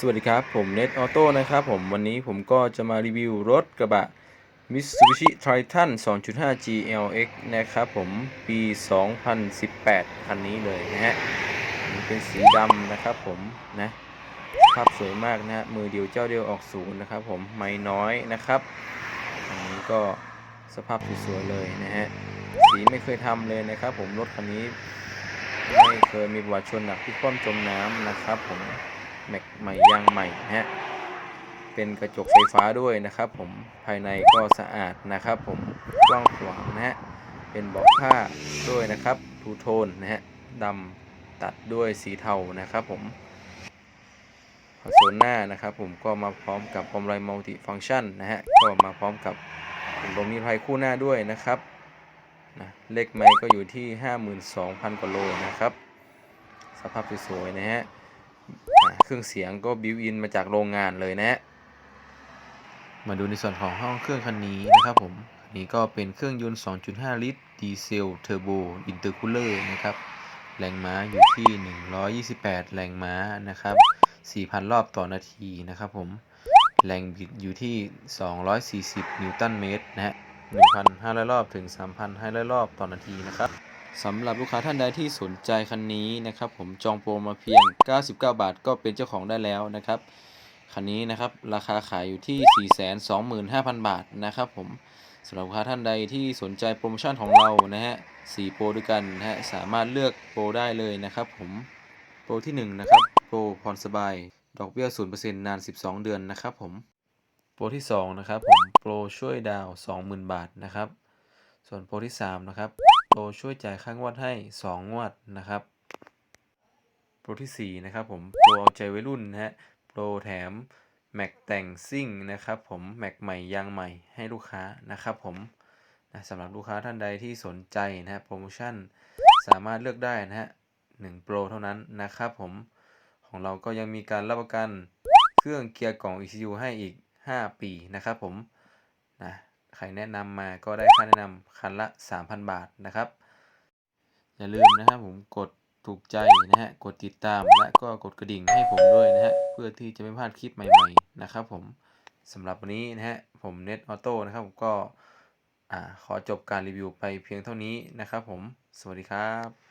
สวัสดีครับ ผมเน็ตออโต้นะครับผมวันนี้ผมก็จะมารีวิวรถกระบะ Mitsubishi Triton 2.5 GLX นะครับผมปี 2018 คันนี้เลยนะฮะเป็นสีดำนะครับผมนะภาพสวยมากนะฮะมือเดียวเจ้าเดียวออกศูนย์นะครับผมไม่น้อยนะครับอันนี้ก็สภาพสวยๆเลยนะฮะสีไม่เคยทำเลยนะครับผมรถคันนี้ไม่เคยมีประวัติชนหนักที่คว่ำจมน้ำนะครับผม แม็กใหม่ยางใหม่ฮะเป็นกระจกไฟฟ้าด้วยนะครับผมภายในก็สะอาดนะครับผมกว้างขวางนะฮะเป็นเบาะผ้าด้วยนะครับทูโทนนะฮะดำตัดด้วยสีเทานะครับผมคอนโซลหน้านะครับผมก็มาพร้อมกับคอมไรมัลติฟังชันนะฮะก็มาพร้อมกับถุงลมนิรภัยคู่หน้าด้วยนะครับนะเลขไมค์ก็อยู่ที่ 52,000กว่าโลนะครับ สภาพสวยๆนะฮะ เครื่องเสียงก็บิวอินมาจากโรงงานเลยนะฮะมาดูในส่วนของห้องเครื่องคันนี้นะครับผมอันนี้ก็เป็นเครื่องยนต์ 2.5 ลิตร ดีเซลเทอร์โบอินเตอร์คูลเลอร์นะครับ แรงม้าอยู่ที่ 128 แรงม้านะครับ 4,000 รอบต่อนาทีนะครับผม แรงบิดอยู่ที่ 240 นิวตันเมตรนะฮะ1,500 รอบถึง 3,500 รอบต่อนาทีนะครับ สำหรับลูกค้าท่านใดที่สนใจคันนี้นะครับ ผมจองโปรมาเพียง 99 บาทก็เป็นเจ้าของได้แล้วนะครับคันนี้นะครับราคาขายอยู่ที่ 425,000 บาทนะครับผมสำหรับลูกค้าท่านใดที่สนใจโปรโมชั่นของเรานะฮะ4โปรด้วยกันนะฮะสามารถเลือกโปรได้เลยนะครับผมโปรที่1นะครับโปรผ่อนสบาย ดอกเบี้ย 0%นาน 12 เดือนนะครับผมโปรที่2นะครับผมโปรช่วยดาว 20,000 บาทนะครับส่วนโปรที่3นะครับ โปรช่วยจ่ายค่างวดให้ 2 งวดนะครับ โปรที่ 4 นะครับผม โปรเอาใจวัยรุ่นนะฮะ โปรแถมแม็กแต่งซิ่งนะครับผม แม็กใหม่ยางใหม่ให้ลูกค้านะครับผมนะสำหรับลูกค้าท่านใดที่สนใจนะฮะโปรโมชั่นสามารถเลือกได้นะฮะ1โปรเท่านั้นนะครับผม ของเราก็ยังมีการรับประกันเครื่องเกียร์กล่อง ECU ให้อีก 5 ปีนะครับผมนะ ใครแนะนำมาก็ได้ค่าแนะนำคันละ 3,000 บาทนะครับ อย่าลืมนะครับผมกดถูกใจนะฮะกดติดตามและก็กดกระดิ่งให้ผมด้วยนะฮะเพื่อที่จะไม่พลาดคลิปใหม่ๆนะครับผมสำหรับวันนี้นะฮะผมเน็ตออโต้นะครับผมก็อ่าขอจบการรีวิวไปเพียงเท่านี้นะครับผม สวัสดีครับ